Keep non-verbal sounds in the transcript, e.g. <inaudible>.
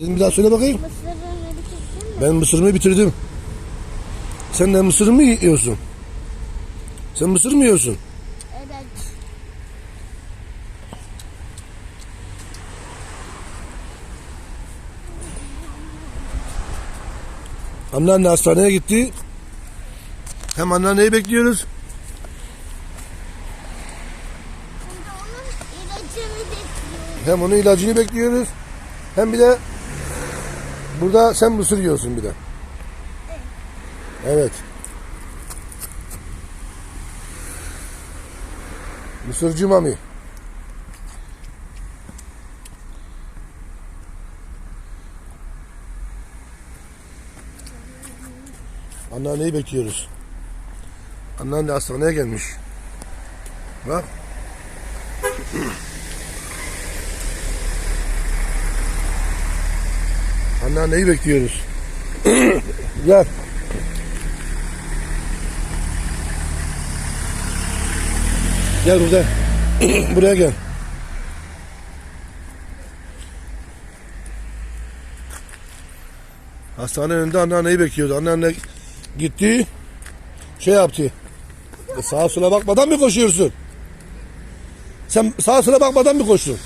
Bir daha söyle bakayım. Ben mısırımı bitirdim. Sen de mısır mı yiyorsun? Sen mısır mı yiyorsun? Evet. Anneanne hastaneye gitti. Hem anneanneyi bekliyoruz. Hem onun ilacını bekliyoruz. Hem bir de burada sen mısır yiyorsun bir de. Evet. Mısırcı mami. Anneanneyi bekliyoruz. Anneanne hastaneye gelmiş. Bak. Anneanneyi bekliyoruz. <clears throat> Gel. Gel burada. <clears throat> Buraya gel. Hastane önünde anneanneyi bekliyordu. Anneanne gitti. Şey yaptı. E sağa sola bakmadan mı koşuyorsun? Sen sağa sola bakmadan mı koştun?